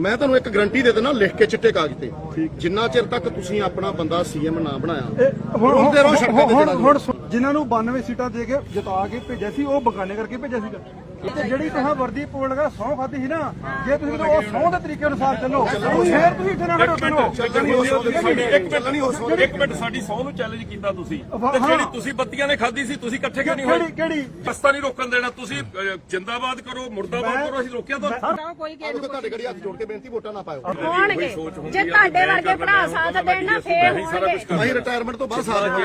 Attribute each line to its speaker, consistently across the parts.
Speaker 1: ਮੈਂ ਤੁਹਾਨੂੰ ਇੱਕ ਗਰੰਟੀ ਦੇ ਦਿੰਦਾ ਲਿਖ ਕੇ ਚਿੱਟੇ ਕਾਗਜ਼ ਤੇ। ਜਿੰਨਾ ਚਿਰ ਤੱਕ ਤੁਸੀਂ ਆਪਣਾ ਬੰਦਾ ਸੀਐਮ ਨਾ ਬਣਾਇਆ
Speaker 2: ਹੁਣ
Speaker 1: ਰੋਂਦੇ ਰਹੋ ਸੜਕਾਂ ਤੇ
Speaker 2: ਜਿਨ੍ਹਾਂ ਨੂੰ 92 ਸੀਟਾਂ ਦੇ ਕੇ ਜਿਤਾ ਕੇ ਭੇਜਿਆ ਸੀ ਉਹ ਬਗਾਨੇ ਕਰਕੇ ਭੇਜਿਆ ਸੀਗਾ। ਤੇ ਜਿਹੜੀ ਤੁਸੀਂ ਵਰਦੀ ਪੋਲ ਲਗਾ ਸੌ ਖਾਦੀ ਸੀ ਨਾ ਜੇ ਤੁਸੀਂ ਉਹ ਸੌ ਦੇ ਤਰੀਕੇ ਅਨੁਸਾਰ ਚੱਲੋ ਫੇਰ ਤੁਸੀਂ ਇੱਥੇ ਨਾ ਖੜੋ ਚਲੋ।
Speaker 3: ਇੱਕ ਮਿੰਟ ਸਾਡੀ ਸੌ ਨੂੰ ਚੈਲੰਜ ਕੀਤਾ ਤੁਸੀਂ। ਤੇ ਜਿਹੜੀ ਤੁਸੀਂ ਬੱਤੀਆਂ ਨੇ ਖਾਧੀ ਸੀ ਤੁਸੀਂ ਇਕੱਠੇ ਕਿਉਂ ਨਹੀਂ
Speaker 2: ਕਿਹੜੀ
Speaker 3: ਹੋਏ?
Speaker 2: ਕਿਹੜੀ
Speaker 3: ਰਸਤਾ ਨਹੀਂ ਰੋਕਣ ਦੇਣਾ ਤੁਸੀਂ ਜਿੰਦਾਬਾਦ ਕਰੋ ਮੁਰਦਾਬਾਦ ਕਰੋ ਅਸੀਂ ਰੋਕਿਆ ਤਾਂ
Speaker 4: ਕੋਈ ਕਿਸੇ ਨੂੰ
Speaker 1: ਤੁਹਾਡੇ ਘੜੀ ਹੱਥ ਜੋੜ ਕੇ ਬੇਨਤੀ ਵੋਟਾਂ ਨਾ ਪਾਇਓ।
Speaker 4: ਹੋਣਗੇ ਜੇ ਤੁਹਾਡੇ ਵਰਗੇ ਭਰਾ ਸਾਥ ਦੇਣ ਨਾ ਫੇਰ ਹੋਣਗੇ।
Speaker 1: ਅਸੀਂ ਰਿਟਾਇਰਮੈਂਟ ਤੋਂ ਬਾਅਦ ਸਾਥ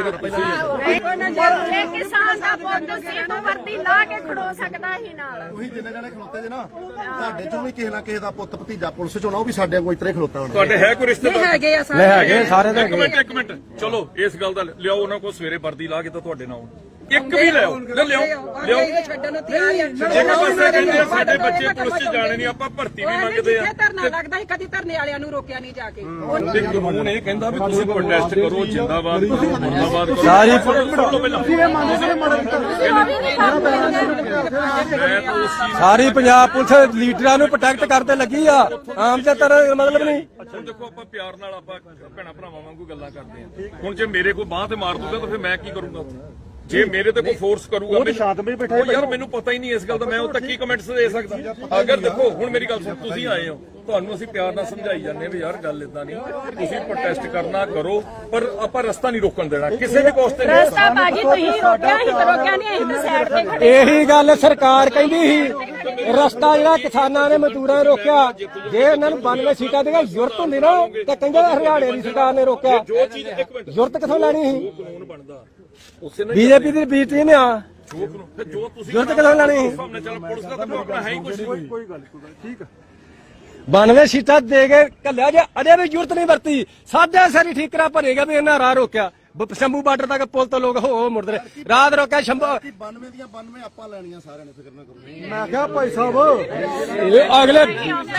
Speaker 4: ਜੇ ਕਿਸਾਨ ਦਾ ਪੁੱਤ ਸੀ ਵਰਦੀ ਲਾ ਕੇ ਖੜੋ ਸਕਦਾ ਹੀ ਨਾਲ।
Speaker 1: ਤੁਸੀਂ ਜਿੰਨੇ ਜਣੇ ਖਲੋਤੇ ਜੇ ਨਾ ਤੁਹਾਡੇ ਚੋਂ ਵੀ ਕਿਸੇ ਨਾ ਕਿਸੇ ਦਾ ਪੁੱਤ ਭਤੀਜਾ ਪੁਲਿਸ ਚੋਂ ਨਾ ਉਹ ਵੀ ਸਾਡੇ ਕੋਈ ਇਤਰੇ ਖਲੋਤਾ ਹੋਣਾ।
Speaker 3: ਤੁਹਾਡੇ ਹੈ ਕੋਈ ਰਿਸ਼ਤੇਦਾਰ?
Speaker 4: ਹੈਗੇ ਆ
Speaker 2: ਲੈ ਹੈਗੇ ਸਾਰੇ।
Speaker 3: ਇੱਕ ਮਿੰਟ ਇੱਕ ਮਿੰਟ। ਚਲੋ ਇਸ ਗੱਲ ਦਾ ਲਿਆਓ ਉਹਨਾਂ ਕੋਲ ਸਵੇਰੇ ਵਰਦੀ ਲਾ ਕੇ ਤਾਂ ਤੁਹਾਡੇ ਨਾਲ ਆਉਣ। ਇੱਕ ਵੀ ਲਿਆਓ। ਲੈ ਲਿਆਓ ਲਿਆਓ।
Speaker 4: ਛੱਡਣ ਨੂੰ ਤਿਆਰ ਹੀ
Speaker 3: ਇੱਕ ਪਾਸੇ ਕਹਿੰਦੇ ਆ, ਸਾਡੇ ਬੱਚੇ ਪੁਲਿਸ 'ਚ ਜਾਣੇ ਨਹੀਂ ਆਪਾਂ ਭਰਤੀ ਵੀ ਮੰਗਦੇ ਆ।
Speaker 4: ਧਰਨਾ ਲੱਗਦਾ ਸੀ ਕਦੀ ਧਰਨੇ ਵਾਲਿਆਂ ਨੂੰ ਰੋਕਿਆ ਨਹੀਂ ਜਾ ਕੇ।
Speaker 3: ਤੇ ਕਾਨੂੰਨ ਇਹ ਕਹਿੰਦਾ ਵੀ ਤੁਸੀਂ ਪ੍ਰੋਟੈਸਟ ਕਰੋ ਜਿੰਦਾਬਾਦ ਕਰੋ ਮੁਰਦਾਬਾਦ ਕਰੋ।
Speaker 2: ਸਾਰੀ
Speaker 3: ਲਓ
Speaker 2: ਸਾਰੀ ਪੰਜਾਬ ਪੁਲਿਸ ਲੀਡਰਾਂ ਨੂੰ ਪ੍ਰੋਟੈਕਟ ਕਰਦੇ ਲੱਗੀ ਆ। ਆਮ ਜਨਤਾ ਮਤਲਬ ਨਹੀਂ।
Speaker 3: ਹੁਣ ਦੇਖੋ ਆਪਾਂ ਪਿਆਰ ਨਾਲ ਆਪਾਂ ਭੈਣਾ ਭਰਾਵਾਂ ਵਾਂਗੂ ਗੱਲਾਂ ਕਰਦੇ ਆ ਹੁਣ ਜੇ ਮੇਰੇ ਕੋਈ ਬਾਹ ਤੇ ਮਾਰ ਦੂਗਾ ਤਾਂ ਫਿਰ ਮੈਂ ਕੀ ਕਰੂੰਗਾ? ਉੱਥੇ ਜੇ ਮੇਰੇ ਤੇ ਕੋਈ ਫੋਰਸ ਕਰੂਗਾ ਮੈਨੂੰ
Speaker 2: ਸ਼ਾਂਤਮਈ ਬੈਠਾ
Speaker 3: ਉਹ ਯਾਰ ਮੈਨੂੰ ਪਤਾ ਹੀ ਨਹੀਂ ਇਸ ਗੱਲ ਦਾ ਮੈਂ ਉਹ ਤੱਕ ਕੀ ਕਮੈਂਟਸ ਦੇ ਸਕਦਾ? ਅਗਰ ਦੇਖੋ ਹੁਣ ਮੇਰੀ ਗੱਲ ਸੁਣ ਤੁਸੀਂ ਆਏ ਹੋ ਤੁਹਾਨੂੰ ਅਸੀਂ ਪਿਆਰ ਨਾਲ ਸਮਝਾਈ ਜਾਂਦੇ ਹਾਂ ਵੀ ਯਾਰ ਗੱਲ ਇਦਾਂ ਨਹੀਂ। ਤੁਸੀਂ ਪ੍ਰੋਟੈਸਟ ਕਰਨਾ ਕਰੋ ਪਰ ਆਪਾਂ ਰਸਤਾ ਨਹੀਂ ਰੋਕਣ ਦੇਣਾ। ਕਿਸੇ ਵੀ ਕੋਸਟ ਤੇ ਨਹੀਂ
Speaker 4: ਰਸਤਾ ਬਾਜੀ ਤੁਸੀਂ ਰੋਕਿਆ ਹੀ ਤਾਂ ਰੋਕਿਆ ਨਹੀਂ ਅਸੀਂ ਤਾਂ ਸਾਈਡ ਤੇ ਖੜੇ
Speaker 2: ਇਹੀ ਗੱਲ ਸਰਕਾਰ ਕਹਿੰਦੀ ਸੀ ਰਸਤਾ ਜਿਹੜਾ ਕਿਸਾਨਾਂ ਨੇ ਮਜ਼ਦੂਰਾਂ ਨੇ ਰੋਕਿਆ ਜੇ ਇਹਨਾਂ ਨੂੰ 92 ਸੀਟਾਂ ਦੇ ਜ਼ਰੂਰਤ ਹੁੰਦੀ ਨਾ ਤਾਂ ਕਹਿੰਦੇ ਹਰਿਆਣੇ ਦੀ ਸਰਕਾਰ ਨੇ ਰੋਕਿਆ।
Speaker 3: ਜੋ ਚੀਜ਼ ਇੱਕ ਮਿੰਟ।
Speaker 2: ਜ਼ਰੂਰਤ ਕਿੱਥੋਂ ਲੈਣੀ ਸੀ?
Speaker 3: ਕਾਨੂੰਨ ਬਣਦਾ? ਉਸੇ ਨਾਲ
Speaker 2: ਬੀਜੇਪੀ ਦੀ ਬੀ ਟੀਮ ਆ।
Speaker 3: ਜੋ ਕਾਨੂੰਨ ਫਿਰ ਜੋ ਤੁਸੀਂ
Speaker 2: ਜ਼ਰੂਰਤ ਕਿੱਥੋਂ ਲੈਣੀ? ਸੀ
Speaker 3: ਸਾਹਮਣੇ ਚੱਲ ਪੁਲਿਸ ਦਾ ਤਾਂ ਆਪਣਾ ਹੈ ਹੀ ਕੁਝ ਨਹੀਂ।
Speaker 2: ਕੋਈ ਗੱਲ ਕੋਈ ਗੱਲ ਠੀਕ ਆ। 92 ਸੀਟਾਂ ਦੇ ਕੇ ਕੱਲਿਆ ਜੇ ਅਜੇ ਵੀ ਜ਼ਰੂਰਤ ਨਹੀਂ ਵਰਤੀ। ਸਾਡਾ ਸਾਰੀ ਠੀਕਰਾ ਭਰੇਗਾ ਵੀ ਇਹਨਾਂ ਰਾਹ ਰੋਕਿਆ। ਬ- ਸ਼ੰਭੂ ਬਾਰਡਰ ਤੱਕ ਪੁਲ ਤੋਂ ਲੋਕ ਹੋ ਮੁੜਦੇ ਰਹੇ। ਰਾਤ ਰੋਕਿਆ ਸ਼ੰਭੂ
Speaker 1: 92 ਦੀਆਂ 92 ਆਪਾਂ ਲੈਣੀਆਂ ਸਾਰਿਆਂ ਨੇ ਫਿਕਰ ਨਾ ਕਰੋ।
Speaker 2: ਮੈਂ ਕਿਹਾ ਭਾਈ ਸਾਹਿਬ ਇਹ ਅਗਲੇ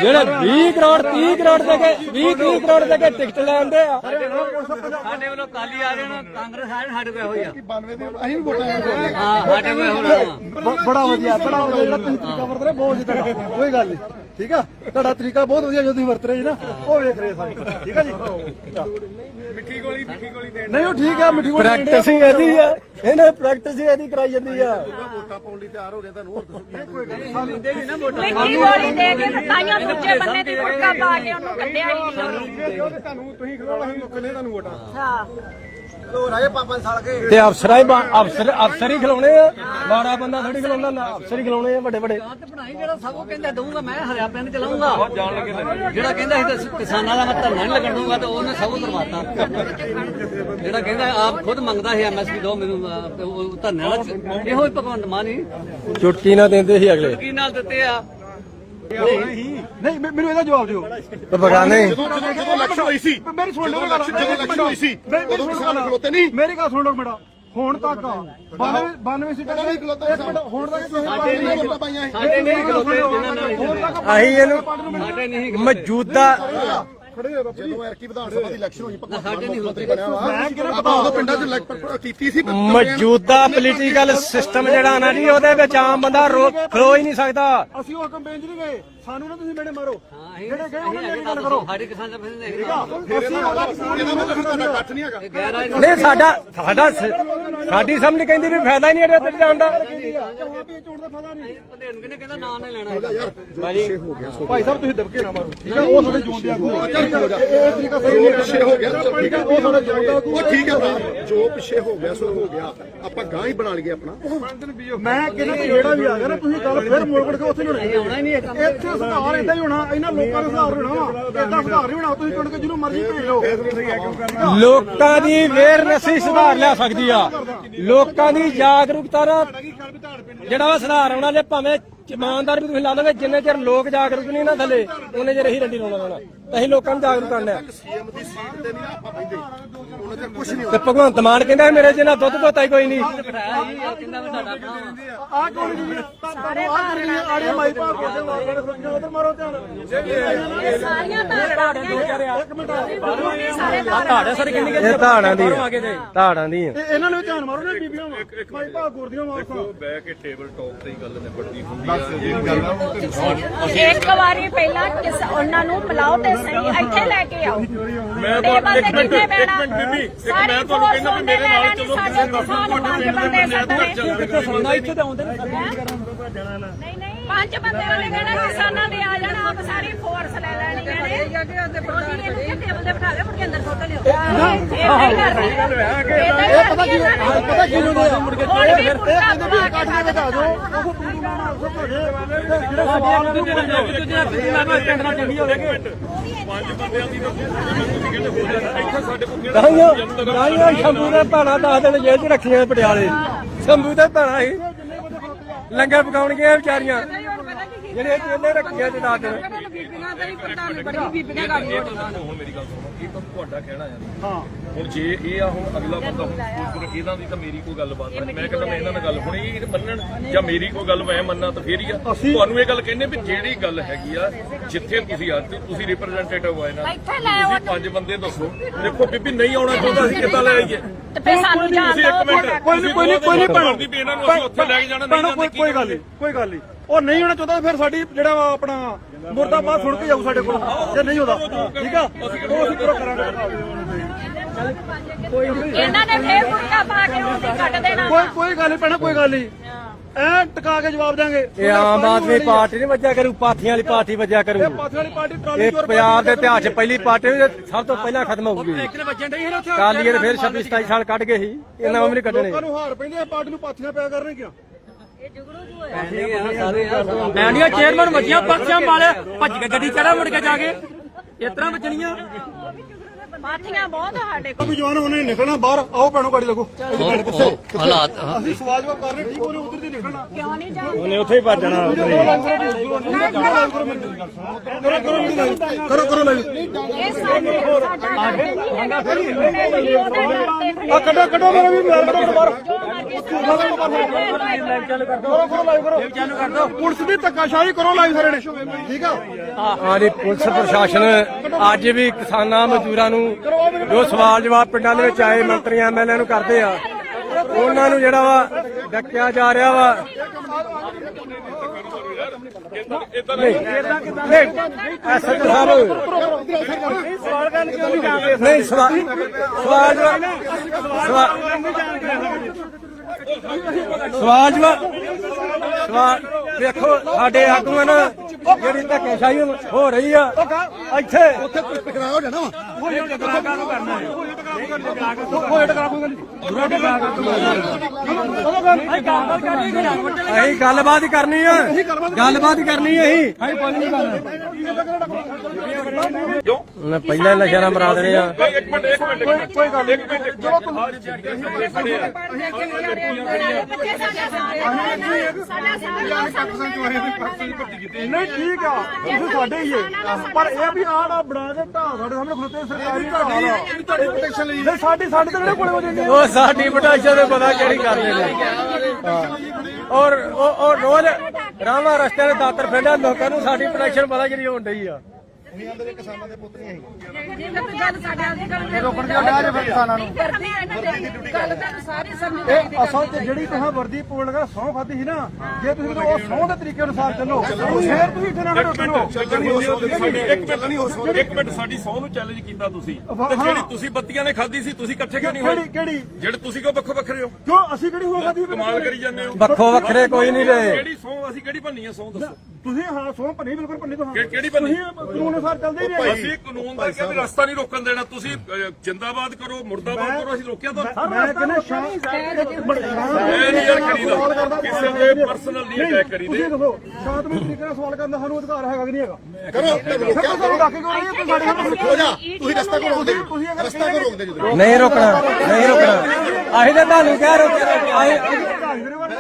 Speaker 2: ਜਿਹੜੇ 20 ਕਰੋੜ 30 ਕਰੋੜ ਦੇ ਕੇ 20 30 ਕਰੋੜ ਦੇ ਕੇ ਟਿਕਟ ਲੈਂਦੇ ਆ।
Speaker 5: ਸਾਡੇ ਵੱਲੋਂ ਕਾਲੀ ਆ ਰਹੇ ਨੇ ਕਾਂਗਰਸ ਆ ਰਹੇ ਨੇ ਸਾਡੇ ਕੋਲ ਹੋਈ ਆ।
Speaker 1: 92 ਦੇ ਅਸੀਂ ਵੀ ਵੋਟਾਂ ਪਾਵਾਂਗੇ
Speaker 5: ਹਾਂ ਸਾਡੇ ਕੋਲ ਹੋਣਾ
Speaker 2: ਬ- ਬੜਾ ਵਧੀਆ ਬੜਾ ਵਧੀਆ। ਜਿਹੜਾ ਤੁਸੀਂ ਤਰੀਕਾ ਵਰਤ ਰਹੇ ਬਹੁਤ ਤੁਹਾਡਾ ਕੋਈ ਗੱਲ ਨਹੀਂ ਠੀਕ ਆ? ਤੁਹਾਡਾ ਤਰੀਕਾ ਬਹੁਤ ਵਧੀਆ ਜੋ ਤੁਸੀਂ ਵਰਤ ਰਹੇ ਜੀ ਨਾ। ਉਹ ਵੇਖ ਰਹੇ ਸਾਰੇ। ਠੀਕ ਆ ਜੀ?
Speaker 3: ਮਿੱਠੀ ਗੋਲੀ ਮਿੱਠੀ ਗੋਲੀ ਦੇਣ
Speaker 2: ਨਹੀਂ ਉਹ ਠੀਕ ਆ ਮਿੱਠੀ ਪ੍ਰੈਕਟਿਸਿੰਗ ਇਹਦੀ ਆ। ਇਹਨੇ ਪ੍ਰੈਕਟਿਸ ਇਹਦੀ ਕਰਾਈ ਜਾਂਦੀ ਆ।
Speaker 1: ਵੋਟਾਂ ਪਾਉਣ ਲਈ ਤਿਆਰ ਹੋ ਗਏ ਤੁਹਾਨੂੰ ਹੋਰ ਦੱਸੋ ਕੀ
Speaker 4: ਮਿੱਟੀ ਗੋਲੀ ਦੇ ਕੇ ਲਟਾਈਆਂ ਦੂਜੇ ਬੰਨੇ ਦੀ ਫੁੱਟਕਾ ਪਾ ਕੇ ਉਹਨੂੰ ਕੱਢਿਆ ਹੀ ਨਹੀਂ।
Speaker 2: ਤੁਹਾਨੂੰ ਤੁਸੀਂ ਖਲੋਣਾ ਅਸੀਂ ਲੋਕਾਂ ਨੇ ਤੁਹਾਨੂੰ ਵੋਟਾਂ।
Speaker 4: ਹਾਂ।
Speaker 2: ਤੇ ਅਫਸਰਾਂ ਹੀ ਬਾ- ਅਫਸਰ ਅਫਸਰ ਹੀ ਖਿਲਾਉਣੇ ਆ। ਮਾੜਾ ਬੰਦਾ ਥੋੜੀ ਖਿਲਾਉਂਦਾ ਨਾ ਅਫਸਰ ਹੀ ਖਿਲਾਉਣੇ ਆ ਵੱਡੇ ਵੱਡੇ।
Speaker 5: ਤੇ ਬਣਾਈ ਜਿਹੜਾ ਸਭ ਉਹ ਕਹਿੰਦਾ ਦਊਂਗਾ ਮੈਂ ਹਰਿਆ ਪਿੰਡ ਚਲਾਉਂਗਾ। ਜਿਹੜਾ ਕਹਿੰਦਾ ਸੀ ਤਾਂ ਕਿਸਾਨਾਂ ਦਾ ਮੈਂ ਧਰਨਾ ਨਹੀਂ ਲੱਗਣ ਦਊਂਗਾ ਤੇ ਉਹਨੇ ਸਭ ਕਰਵਾਤਾ ਜਿਹੜਾ ਕਹਿੰਦਾ ਆਪ ਖੁਦ ਮੰਗਦਾ ਸੀ ਐਮਐਸਪੀ ਦੋ ਮੈਨੂੰ ਅਹ, ਤੇ ਉਹ ਧਰਨੇ ਵਾਲਾ ਚ- ਇਹੋ ਹੀ ਭਗਵੰਤ ਮਾਨ ਹੀ।
Speaker 2: ਚੁਟਕੀ ਨਾ ਦਿੰਦੇ ਸੀ ਅਗਲੇ।
Speaker 5: ਕੀ ਨਾਲ ਦਿੱਤੇ ਆ।
Speaker 2: ਨਹੀਂ ਮੈ- ਮੈਨੂੰ ਇਹਦਾ ਜਵਾਬ ਦਿਓ। ਬਗਾਨੇ
Speaker 1: ਜਦੋਂ ਜਦੋਂ ਇਲੈਕਸ਼ਨ ਹੋਈ ਸੀ
Speaker 2: ਮੇਰੀ ਸੁਣ ਲਓ ਗੱਲ।
Speaker 1: ਜਦੋਂ ਇਲੈਕਸ਼ਨ ਹੋਈ ਸੀ
Speaker 2: ਮੇਰੀ
Speaker 1: ਉਦੋਂ
Speaker 2: ਸੁਣ
Speaker 1: ਕਿਸਾਨ
Speaker 2: ਲਓ
Speaker 1: ਖਲੋਤੇ ਨਹੀਂ।
Speaker 2: ਮੇਰੀ ਗੱਲ ਸੁਣ ਲਓ ਮੇਰਾ। ਹੁਣ ਤੱਕ 92 92 ਸੀਟਾਂ
Speaker 1: ਖਲੋਤੇ
Speaker 2: ਇੱਕ ਮਿੰਟ ਹੁਣ ਤੱਕ
Speaker 1: ਸਾਡੇ ਨਹੀਂ ਵੋਟਾਂ ਪਾਈਆਂ ਸੀ।
Speaker 5: ਸਾਡੇ ਨਹੀਂ ਖਲੋਤੇ ਜਿਨ੍ਹਾਂ ਨਾਲ
Speaker 2: ਹੁਣ ਤੱਕ
Speaker 6: ਅਸੀਂ ਇਹਨੂੰ
Speaker 5: ਸਾਡੇ ਨਹੀਂ
Speaker 6: ਮੌਜੂਦਾ
Speaker 2: ਖੜੇ ਹੋਏ ਬਾਬੂ
Speaker 1: ਜਦੋਂ ਐਰਕੀ ਵਿਧਾਨ ਸਭਾ ਦੀ ਇਲੈਕਸ਼ਨ ਹੋਈ ਭਗਵੰਤ ਮਾਨ
Speaker 5: ਸਾਡੇ ਨਹੀਂ
Speaker 1: ਮੁੱਖ ਮੰਤਰੀ ਬਣਿਆ ਵਾ। ਆਪਾਂ ਉਦੋਂ ਪਿੰਡਾਂ 'ਚ ਇਲੈਕਟ ਕੀਤੀ ਸੀ
Speaker 6: ਮੌਜੂਦਾ ਪੋਲੀਟੀਕਲ ਸਿਸਟਮ ਜਿਹੜਾ ਨਾ ਜੀ ਉਹਦੇ ਵਿੱਚ ਆਮ ਬੰਦਾ ਖਲੋ ਹੀ ਨਹੀਂ ਸਕਦਾ।
Speaker 2: ਅਸੀਂ ਉਹ ਕੰਪੇਨ 'ਚ ਨਹੀਂ ਗਏ। ਸਾਨੂੰ ਨਾ ਤੁਸੀਂ ਮੇਰੇ। ਮਾਰੋ ਜਿਹੜੇ ਗਏ ਉਹਨਾਂ ਦੀ ਗੱਲ ਕਰੋ।
Speaker 5: ਸਾਡੇ ਕਿਸਾਨ ਦਾ ਫਿਰਦੇ
Speaker 2: ਅਸੀਂ ਉਹਦਾ ਕਿਸਾਨ
Speaker 1: ਇਹਦਾ ਮਤਲਬ ਤੁਹਾਡਾ ਇਕੱਠ ਨਹੀਂ ਹੈਗਾ।
Speaker 6: ਨਹੀਂ ਸਾਡਾ ਸਾਡਾ ਸਾਡੀ ਸਮਝ ਕਹਿੰਦੀ ਵੀ ਫਾਇਦਾ ਹੀ ਨਹੀਂ ਇਹਦੇ ਉੱਤੇ ਜਾਣ ਦਾ।
Speaker 2: ਇਹ ਚੋਣ ਦਾ ਫਾਇਦਾ ਨਹੀਂ
Speaker 5: ਭਦੇਨ ਕਿਨੇ ਕਹਿੰਦਾ ਨਾਂ ਨਹੀਂ ਲੈਣਾ
Speaker 2: ਭਾਈ ਸਾਹਿਬ ਤੁਸੀਂ ਦਬਕੇ ਨਾ ਮਾਰੋ। ਠੀਕ ਹੈ ਉਹ ਸਾਡੇ ਜੋਨ ਦੇ ਆਗੂ ਆ।
Speaker 1: ਚੱਲ ਹੋ ਜਾ
Speaker 2: ਇਹ ਤਰੀਕਾ ਸਹੀ
Speaker 1: ਜੋ
Speaker 2: ਨਹੀਂ
Speaker 1: ਪਿੱਛੇ ਹੋ ਗਿਆ ਚਲੋ ਠੀਕ ਹੈ
Speaker 2: ਉਹ ਸਾਡੇ ਜੋਨ ਦਾ ਆਗੂ
Speaker 1: ਉਹ ਠੀਕ ਹੈ ਭਰਾ ਜੋ ਪਿੱਛੇ ਹੋ ਗਿਆ ਸੋ ਹੋ ਗਿਆ। ਆਪਾਂ ਗਾਂ ਹੀ ਬਣਾ ਲਈਏ ਆਪਣਾ।
Speaker 2: ਮੈਂ ਕਹਿੰਦਾ ਕਿ ਜਿਹੜਾ ਵੀ ਆ ਗਿਆ ਨਾ ਤੁਸੀਂ ਗੱਲ ਫਿਰ ਮੋੜ ਮੁੜ ਕੇ ਉੱਥੇ ਨੂੰ ਨਹੀਂ
Speaker 5: ਆਉਣਾ ਹੀ ਇਹ
Speaker 2: ਇੱਥੇ ਸੁਧਾਰ ਇਦਾਂ ਹੀ ਹੋਣਾ ਇਹਨਾਂ ਲੋਕਾਂ ਦਾ ਸੁਧਾਰ ਹੋਣਾ ਵਾ। ਇਦਾਂ ਸੁਧਾਰ ਨਹੀਂ ਹੋਣਾ ਤੁਸੀਂ ਚੁਣ ਕੇ ਜਿਹਨੂੰ ਮਰਜ਼ੀ ਭੇਜ ਲਓ।
Speaker 6: ਲੋਕਾਂ ਦੀ ਅਵੇਅਰਨੈਸ ਹੀ ਸੁਧਾਰ ਲਿਆ ਸਕਦੀ ਆ। ਲੋਕਾਂ ਦੀ ਜਾਗਰੂਕਤਾ ਨਾਲ ਜਿਹੜਾ ਵਾ ਸੁਧਾਰ ਆਉਣਾ ਜੇ ਭਾਵੇਂ ਇਮਾਨਦਾਰ ਵੀ ਤੁਸੀਂ ਲਾ ਲਓਗੇ ਜਿੰਨੇ ਚਿਰ ਲੋਕ ਜਾਗਰੂਕ ਨਹੀਂ ਨਾ ਥੱਲੇ ਉਹਨੇ ਚਿਰ ਹੀ ਰੰਡੀ ਲਾਉਣਾ ਪੈਣਾ ਤਾਂ ਅਸੀਂ ਲੋਕਾਂ ਨੂੰ ਜਾਗਰੂਕ ਕਰਨਾ ਹੈ।
Speaker 1: ਸੀਐਮ ਦੀ ਸੀਟ ਤੇ ਨਹੀਂ ਆਪਾਂ ਬੈਠੇ। ਉਹਨਾਂ ਤੇ ਕੁਝ ਨਹੀਂ
Speaker 6: ਤੇ ਭਗਵੰਤ ਮਾਨ ਕਹਿੰਦਾ ਮੇਰੇ ਜਿੰਨਾ ਦੁੱਧ ਧੋਤਾ ਹੀ ਕੋਈ ਨਹੀਂ।
Speaker 5: ਇਹ
Speaker 2: ਆ ਕੌਣ ਜੀ ਸਾਰੇ ਆੜੇ ਮਾਈ ਉਧਰ ਮਾਰੋ ਧਿਆਨ।
Speaker 4: ਇਹ ਸਾਰੀਆਂ ਧਾਰਨਾ ਇੱਕ ਮਿੰਟ ਸਾਰੇ
Speaker 6: ਧਾੜਾ ਸਰ ਕਿੰਨੀ ਇਹ ਧਾੜਾਂ ਦੀ ਧਾੜਾਂ ਦੀ
Speaker 2: ਇਹ ਇਹਨਾਂ ਨੂੰ ਵੀ ਧਿਆਨ ਮਾਰੋ ਨਾ ਬੀਬੀਆਂ ਮਾਈ ਪਾ ਗੁਰਦੀਆਂ ਮਾਰੋ
Speaker 3: ਦੇਖੋ ਬਹਿ ਕੇ ਟੇਬਲ ਟਾਕ ਤੇ ਹੀ ਗੱਲ ਨਿਬੜਦੀ ਹੁੰਦੀ
Speaker 4: ਇੱਕ ਵਾਰੀ ਪਹਿਲਾਂ ਕਿਸ ਉਹਨਾਂ ਨੂੰ ਮਿਲਾਓ ਤੇ ਸਹੀ ਇੱਥੇ ਲੈ ਕੇ ਆਓ।
Speaker 3: ਮੈਂ ਤੁਹਾਨੂੰ
Speaker 4: ਤੇ
Speaker 3: ਇੱਕ ਮਿੰਟ ਇੱਕ? ਮਿੰਟ ਬੀਬੀ ਇੱਕ ਮੈਂ ਤੁਹਾਨੂੰ ਕਹਿੰਦਾ ਵੀ ਮੇਰੇ ਨਾਲ ਚਲੋ
Speaker 4: ਸਾਡੇ
Speaker 3: ਤੁਹਾਡੇ
Speaker 4: ਪੰਜ ਬੰਦੇ ਸਾਡੇ
Speaker 3: ਚੱਲ
Speaker 5: ਇੱਥੇ ਤਾਂ ਆਉਂਦੇ ਨੇ
Speaker 4: ਨਹੀਂ ਨਹੀਂ। ਪੰਜ ਬੰਦੇ ਵਾਲੇ ਕਹਿਣਾ ਕਿਸਾਨਾਂ ਦੇ ਆ ਜਾਣਾ ਆਪ ਸਾਰੀ ਫੋਰਸ ਲੈ ਲੈਣੀ ਨੇ ਇਹਨੂੰ ਟੇਬਲ ਤੇ ਬਿਠਾ ਲਿਓ ਮੁੜ ਕੇ ਅੰਦਰ ਸੁੱਟ ਲਿਓ ਇਹ ਨਹੀਂ ਕਰਦੇ ਇਹ ਪਤਾ ਕੀ ਪਤਾ ਕੀ ਨੂੰ ਮੁੜ ਕੇ ਫਿਰ ਤੇ ਕਹਿੰਦੇ ਕੱਟ ਕੇ ਬਤਾ ਦਿਓ
Speaker 3: ਪੰਜ ਬੰਦਿਆਂ ਦੀ ਤਾਂ ਤੁਸੀਂ ਕਹਿੰਦੇ ਹੋ ਜਾਣਾ ਇੱਥੇ ਸਾਡੇ ਕੋਲ ਕਿਹੜਾ
Speaker 6: ਦਾਈਆਂ ਦਾਈਆਂ ਸ਼ੰਭੂ ਦੇ ਭਾਣਾ ਦਸ ਦਿਨ ਜੇਲ੍ਹ 'ਚ ਰੱਖੀਆਂ ਪਟਿਆਲੇ ਸ਼ੰਭੂ ਦੇ ਭਾਣਾ ਸੀ ਲੰਗਰ ਪਕਾਉਣ ਗਏ ਵਿਚਾਰੀਆਂ ਜਿਹੜੇ ਜੇਲੇ ਰੱਖੀਆਂ ਤੇ ਦਸ ਦਿਨ
Speaker 3: ਹੁਣ ਮੇਰੀ ਗੱਲ ਸੁਣੋ ਇਹ ਤਾਂ ਤੁਹਾਡਾ ਕਹਿਣਾ ਹੈ ਹਾਂ ਹੁਣ ਜੇ ਇਹ ਆ ਹੁਣ ਅਗਲਾ ਬੰਦਾ ਹੁਣ ਇਹਨਾਂ ਦੀ ਤਾਂ ਮੇਰੀ ਕੋਈ ਗੱਲਬਾਤ ਨਹੀਂ। ਮੈਂ ਕਹਿੰਦਾ ਮੈਂ ਇਹਨਾਂ ਨਾਲ ਗੱਲ ਹੋਣੀ ਇਹ ਮੰਨਣ ਜਾਂ ਮੇਰੀ ਕੋਈ ਗੱਲ ਮੈਂ ਮੰਨਾਂ ਤਾਂ ਫੇਰ ਹੀ ਆ। ਤੁਹਾਨੂੰ ਇਹ ਗੱਲ ਕਹਿੰਦੇ ਵੀ ਜਿਹੜੀ ਗੱਲ ਹੈਗੀ ਆ ਜਿੱਥੇ ਤੁਸੀਂ ਅੱਜ ਤੁਸੀਂ ਰਿਪਰੈਜ਼ੈਂਟੇਟਿਵ ਆਏ ਨਾ
Speaker 4: ਇੱਥੇ ਲੈ ਆਓ।
Speaker 3: ਤੁਸੀਂ ਪੰਜ ਬੰਦੇ ਦੱਸੋ। ਦੇਖੋ ਬੀਬੀ ਨਹੀਂ ਆਉਣਾ ਚਾਹੁੰਦਾ ਅਸੀਂ ਕਿੱਦਾਂ ਲੈ ਆਈਏ।
Speaker 4: ਤੇ ਫਿਰ ਸਾਨੂੰ ਜਾਣ
Speaker 3: ਤੁਸੀਂ ਇੱਕ
Speaker 4: ਦਿਓ
Speaker 3: ਮਿੰਟ
Speaker 2: ਕੋਈ ਨਹੀਂ ਕੋਈ ਨਹੀਂ ਕੋਈ ਨਹੀਂ ਭੈਣੋ।
Speaker 3: ਦੀ ਵੀ ਇਹਨਾਂ ਨੂੰ ਅਸੀਂ ਉੱਥੇ ਲੈ ਕੇ ਜਾਣਾ ਨਹੀਂ
Speaker 2: ਕੋਈ ਕੋਈ ਗੱਲ ਨਹੀਂ ਕੋਈ ਗੱਲ ਨਹੀਂ। ਉਹ ਨਹੀਂ ਹੋਣਾ ਚਾਹੁੰਦਾ ਫਿਰ ਸਾਡੀ ਜਿਹੜਾ ਵਾ ਆਪਣਾ ਮੁਰਦਾਬਾਦ ਸੁਣ ਕੇ ਜਾਊ ਸਾਡੇ ਕੋਲ। ਜੇ ਨਹੀਂ ਹੁੰਦਾ ਠੀਕ ਆ? ਉਹ ਅਸੀਂ ਪੂਰਾ ਕਰਾਂਗੇ।
Speaker 4: ਇਹਨਾਂ ਨੇ ਫੇਰ ਮੁਰਗਾ ਪਾ ਕੇ ਉਹਦੀ ਕੱਟ ਦੇਣਾ।
Speaker 2: ਕੋਈ ਕੋਈ ਗੱਲ ਨਹੀਂ ਭੈਣਾ ਕੋਈ ਗੱਲ ਨਹੀਂ। ਐ ਟਿਕਾ ਕੇ ਜਵਾਬ ਦਾਂਗੇ
Speaker 6: ਇਹ ਆਮ ਆਦਮੀ ਪਾਰਟੀ ਨਹੀਂ ਵੱਜਿਆ ਕਰੂ ਪਾਥੀਆਂ ਵਾਲੀ ਪਾਰਟੀ ਵੱਜਿਆ ਕਰੂ।
Speaker 2: ਪਾਥੀ ਵਾਲੀ ਪਾਰਟੀ ਟਰਾਲੀ
Speaker 6: ਇਹ
Speaker 2: ਚੋਰ
Speaker 6: ਪੰਜਾਬ ਦੇ ਇਤਿਹਾਸ 'ਚ ਪਹਿਲੀ ਪਾਰਟੀ ਸਭ ਤੋਂ ਪਹਿਲਾਂ ਖਤਮ ਹੋਊਗੀ। ਕਾਲੀਏ ਦੇ ਫਿਰ 26 27 ਸਾਲ ਕੱਢ ਗਏ ਸੀ। ਇਹਨਾਂ ਨੂੰ ਵੀ ਨਹੀਂ ਕੱਢਣੇ।
Speaker 2: ਲੋਕਾਂ ਨੂੰ ਹਾਰ ਪੈਂਦੇ ਆ ਪਾਰਟੀ ਨੂੰ ਪਾਥੀਆਂ ਪਿਆ ਕਰਨਗੀਆਂ
Speaker 7: ਮੈਂ ਨਹੀਂ ਚੇਅਰਮੈਨ ਵੱਜੀਆਂ ਪਰਚੀਆਂ ਮਾਲੇ ਭੱਜ ਕੇ ਗੱਡੀ ਚੜਾ ਮੁੜ ਕੇ ਜਾ ਕੇ। ਇਸ ਤਰ੍ਹਾਂ ਬਚਣੀਆਂ
Speaker 4: ਪਾਥੀਆਂ ਬਹੁਤ ਆ ਸਾਡੇ ਕੋਲ।
Speaker 2: ਵੀ ਜਵਾਨ ਉਹਨੇ ਨਿਕਲਣਾ ਬਾਹਰ। ਆਓ ਭੈਣੋ ਗਾੜੀ ਲੱਗੋ।
Speaker 5: ਹਾਲਾਤ
Speaker 2: ਅਸੀਂ ਸਵਾਲ ਜਵਾਬ ਕਰ ਰਹੇ ਠੀਕ ਉਹਨੇ ਉਧਰ ਦੀ ਨਿਕਲਣਾ।
Speaker 4: ਕਿਉਂ ਨਹੀਂ ਜਾਂਦੇ
Speaker 2: ਉਹਨੇ ਉੱਥੇ ਹੀ ਭੱਜਣਾ ਕਰੋ ਕਰੋ ਕਰੋ ਕਰੋ ਲੈ
Speaker 4: ਇਹ ਸਾਡੇ ਸਾਡਾ
Speaker 2: ਆ ਕੱਢੋ ਕੱਢੋ ਮੇਰੇ ਵੀ ਮੈਂ ਕੱਢੋ ਬਾਹਰ
Speaker 4: ਚਾਲੂ ਕਰ
Speaker 2: ਕਰੋ ਕਰੋ ਲਾਈਵ ਕਰੋ ਚਾਲੂ ਕਰ ਦੋ ਪੁਲਿਸ ਦੀ ਧੱਕਾਸ਼ਾਹੀ ਕਰੋ ਲਾਈਵ ਸਾਰੇ ਨੇ। ਠੀਕ ਆ?
Speaker 6: ਆਹ ਪੁਲਿਸ ਪ੍ਰਸ਼ਾਸਨ ਅੱਜ ਵੀ ਕਿਸਾਨਾਂ ਮਜ਼ਦੂਰਾਂ ਨੂੰ ਜੋ ਸਵਾਲ ਜਵਾਬ ਪਿੰਡਾਂ ਦੇ ਵਿੱਚ ਆਏ ਮੰਤਰੀਆਂ ਐਮਐਲਏ ਨੂੰ ਕਰਦੇ ਆ, ਉਹਨਾਂ ਨੂੰ ਜਿਹੜਾ ਵਾ ਡੱਕਿਆ ਜਾ ਰਿਹਾ ਵਾ। ਨਹੀਂ ਸਵਾਲ ਸਵਾਲ ਸਵਾਲ ਸਵਾਲ ਜਵਾਬ। ਸਵਾਲ ਦੇਖੋ ਸਾਡੇ ਆਗੂਆਂ ਨਾਲ ਜਿਹੜੀ ਧੱਕੇਸ਼ਾਹੀ ਹੋ ਰਹੀ ਆ ਇੱਥੇ
Speaker 1: ਉੱਥੇ ਕੁਝ ਟਕਰਾਅ ਹੋ ਜਾਣਾ
Speaker 6: ਅਸੀਂ ਗੱਲਬਾਤ ਹੀ ਕਰਨੀ ਆ। ਗੱਲਬਾਤ ਹੀ ਕਰਨੀ ਆ ਅਸੀਂ। ਮੈਂ ਪਹਿਲਾਂ ਹੀ ਨਸ਼ਾ ਮਰਾ ਦੇਣੇ ਆ।
Speaker 3: ਨਹੀਂ, ਇੱਕ ਮਿੰਟ ਇੱਕ ਮਿੰਟ ਇੱਕ ਮਿੰਟ ਕੋਈ ਗੱਲ ਇੱਕ ਮਿੰਟ ਚਲੋ
Speaker 2: ਨਹੀਂ ਠੀਕ ਆ। ਤੁਸੀਂ ਸਾਡੇ ਹੀ ਹੈ ਪਰ ਇਹ ਵੀ ਆਹ ਨਾ ਬਣਾ ਕੇ ਢਾਹ ਸਾਡੇ ਸਾਹਮਣੇ ਖਲੋਤੇ ਸਰਕਾਰੀ ਢਾਹ ਲਾ। ਤੁਹਾਡੀ ਪ੍ਰੋਟੈਕਸ਼ਨ ਲਈ ਨਹੀਂ, ਸਾਡੀ ਸਾਡੇ ਤੇ ਕਿਹੜੇ ਕੋਲੇ ਹੋ ਜਾਂਦੇ
Speaker 6: ਉਹ ਸਾਡੀ ਪਟਾਸ਼ਾ ਦੇ ਪਤਾ ਕਿਹੜੀ ਕਰਦੇ ਨੇ ਹਾਂ। ਔਰ ਉਹ ਰੋਜ਼ ਰਾਵਾਂ ਰਸਤੇ ਦੇ ਦਾਤਰ ਫੇਂਦਾ ਲੋਕਾਂ ਨੂੰ ਸਾਡੀ ਪ੍ਰੋਟੈਕਸ਼ਨ ਪਤਾ ਜਿਹੜੀ ਹੋਣ ਡਈ ਆ
Speaker 2: ਰੋਕਣ ਦੀ ਡਾਜ ਫਿਰ ਕਿਸਾਨਾਂ ਨੂੰ।
Speaker 4: ਗੱਲ ਤਾਂ ਸਾਰੀ ਸਮਝ
Speaker 2: ਇਹ ਅਸਲ ਤੇ ਜਿਹੜੀ ਤੁਸੀਂ ਵਰਦੀ ਪੋਲ ਲਗਾ ਸੌ ਖਾਦੀ ਸੀ ਨਾ। ਜੇ ਤੁਸੀਂ ਉਹ ਸੌ ਦੇ ਤਰੀਕੇ ਅਨੁਸਾਰ ਚੱਲੋ ਫੇਰ ਤੁਸੀਂ ਇੱਥੇ ਨਾ
Speaker 3: ਇੱਕ
Speaker 2: ਰੋਕੋ।
Speaker 3: ਮਿੰਟ ਸਾਡੀ ਇੱਕ ਮਿੰਟ ਇੱਕ ਮਿੰਟ ਸਾਡੀ ਸੌ ਨੂੰ ਚੈਲੰਜ ਕੀਤਾ ਤੁਸੀਂ। ਤੇ ਜਿਹੜੀ ਤੁਸੀਂ ਬੱਤੀਆਂ ਨੇ ਖਾਧੀ ਸੀ ਤੁਸੀਂ ਇਕੱਠੇ ਕਿਉਂ ਨਹੀਂ
Speaker 2: ਕਿਹੜੀ
Speaker 3: ਹੋਏ?
Speaker 2: ਕਿਹੜੀ
Speaker 3: ਜਿਹੜੇ ਤੁਸੀਂ ਕਿਉਂ ਵੱਖੋ ਵੱਖਰੇ ਹੋ?
Speaker 2: ਕਿਉਂ? ਅਸੀਂ ਕਿਹੜੀ ਹੋ ਖਾਦੀ
Speaker 3: ਕਮਾਲ ਕਰੀ ਜਾਂਦੇ ਹੋ।
Speaker 6: ਵੱਖੋ ਵੱਖਰੇ ਕੋਈ ਨਹੀਂ ਰਹੇ।
Speaker 3: ਕਿਹੜੀ ਸੌ ਅਸੀਂ ਕਿਹੜੀ ਭੰਨੀ ਆ ਸੌ ਦੱਸੋ।
Speaker 2: ਤੁਸੀਂ ਹਾਂ ਸੌ ਭੰਨੀ ਬਿਲਕੁਲ ਭੰਨੀ ਤੋਂ
Speaker 3: ਕਿ- ਕਿਹੜੀ ਭੰਨੀ?
Speaker 2: ਤੁਸੀਂ ਕਾਨੂੰਨ ਅਨੁਸਾਰ ਚੱਲਦੇ ਹੀ ਰਹੇ
Speaker 3: ਅਸੀਂ ਕਾਨੂੰਨ ਦਾ ਕਿਹਾ ਵੀ ਰਸਤਾ ਨਹੀਂ ਰੋਕਣ ਦੇਣਾ ਤੁਸੀਂ ਜਿੰਦਾਬਾਦ ਕਰੋ ਮੁਰਦਾਬਾਦ ਕਰੋ ਅਸੀਂ ਰੋਕਿਆ ਤਾਂ
Speaker 2: ਮੈਂ ਕਹਿੰਦਾ ਸ਼ਾਮ
Speaker 3: ਇਹ ਨਹੀਂ ਯਾਰ ਕਰੀਦਾ। ਕਿਸੇ ਦੇ ਪਰਸਨਲ ਨਹੀਂ ਅਟੈਕ ਕਰੀਦੇ।
Speaker 2: ਤੁਸੀਂ ਦੱਸੋ ਸ਼ਾਂਤਮਈ ਤਰੀਕੇ ਨਾਲ ਸਵਾਲ ਕਰਨ ਦਾ ਸਾਨੂੰ ਅਧਿਕਾਰ ਹੈਗਾ ਕਿ ਨਹੀਂ ਹੈਗਾ।
Speaker 1: ਕਰੋ
Speaker 2: ਤੁਹਾਨੂੰ ਡਾਕੇ ਕਿਉਂ ਰਹੀ ਹੈ? ਤੁਸੀਂ ਸਾਡੇ ਸਾਹਮਣੇ
Speaker 1: ਹੋ ਜਾ ਤੁਸੀਂ ਰਸਤਾ ਕੋ ਰੋਕਦੇ ਰਸਤਾ ਕੋ ਰੋਕਦੇ ਜਦੋਂ?
Speaker 6: ਨਹੀਂ ਰੋਕਣਾ ਨਹੀਂ ਰੋਕਣਾ। ਅਸੀਂ ਤਾਂ ਤੁਹਾਨੂੰ ਕਹਿ ਰੋਕਿਆ ਅਸੀਂ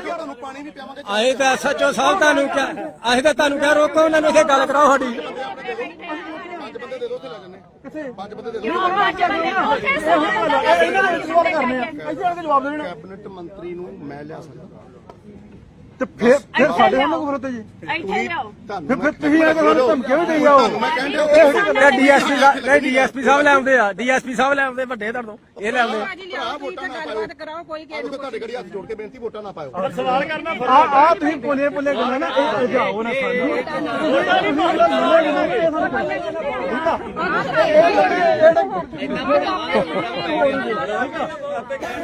Speaker 1: ਤੁਹਾਨੂੰ ਪਾਣੀ ਵੀ ਪਿਆਵਾਂਗੇ
Speaker 6: ਅਸੀਂ ਤਾਂ ਐਸਐਚਓ ਸਾਹਿਬ ਤੁਹਾਨੂੰ ਕਿਹਾ ਅਸੀਂ ਤਾਂ ਤੁਹਾਨੂੰ ਕਹਿ ਰੋਕੋ ਉਹਨਾਂ ਨੂੰ ਇੱਥੇ ਗੱਲ ਕਰਾਓ ਸਾਡੀ
Speaker 1: ਪੰਜ ਬੰਦੇ ਦੇ ਦੋ ਤੇ ਲੈ ਜੰਨੇ ਕਿੱਥੇ ਪੰਜ ਬੰਦੇ ਦੇ ਦੋ
Speaker 2: ਇਹਨਾਂ ਦੇ ਸਵਾਲ ਕਰਨੇ ਆ ਇੱਥੇ ਆ ਕੇ ਜਵਾਬ ਦੇਣਾ
Speaker 1: ਕੈਬਨਿਟ ਮੰਤਰੀ ਨੂੰ ਮੈਂ ਲਿਆ ਸਕਦਾ
Speaker 2: ਤੇ ਫਿਰ ਫਿਰ ਸਾਡੇ ਉਹਨਾਂ ਕੋਲ ਖਲੋਤੇ ਜੀ
Speaker 4: ਇੱਥੇ
Speaker 2: ਫਿਰ ਫਿਰ ਤੁਸੀਂ ਆ ਕੇ ਸਾਨੂੰ ਧਮਕੀਆਂ ਵੀ ਦੇਈ ਜਾਓ
Speaker 6: ਇਹ ਡੀਐਸਪੀ ਸਾਹਿਬ ਨਹੀਂ ਡੀਐਸਪੀ ਸਾਹਿਬ ਲੈ ਆਉਂਦੇ ਆ ਡੀਐਸਪੀ ਸਾਹਿਬ ਲੈ ਆਉਂਦੇ ਵੱਡੇ ਤੁਹਾਡੇ ਤੋਂ ਇਹ ਲੈ ਆਉਂਦੇ
Speaker 1: ਭਰਾ ਵੋਟਾਂ ਨਾ ਪਾਇਓ ਕਰਾਓ ਕੋਈ ਤੁਹਾਡੇ ਗੜੀ ਹੱਥ ਜੋੜ ਕੇ ਬੇਨਤੀ ਵੋਟਾਂ ਨਾ ਪਾਇਓ
Speaker 2: ਆ ਆ ਤੁਸੀਂ ਬੋਲੇ ਬੋਲੇ ਗੱਲਾਂ ਨਾ ਇਹ ਇਹ ਜਾਓ ਨਾ ਸਾਨੂੰ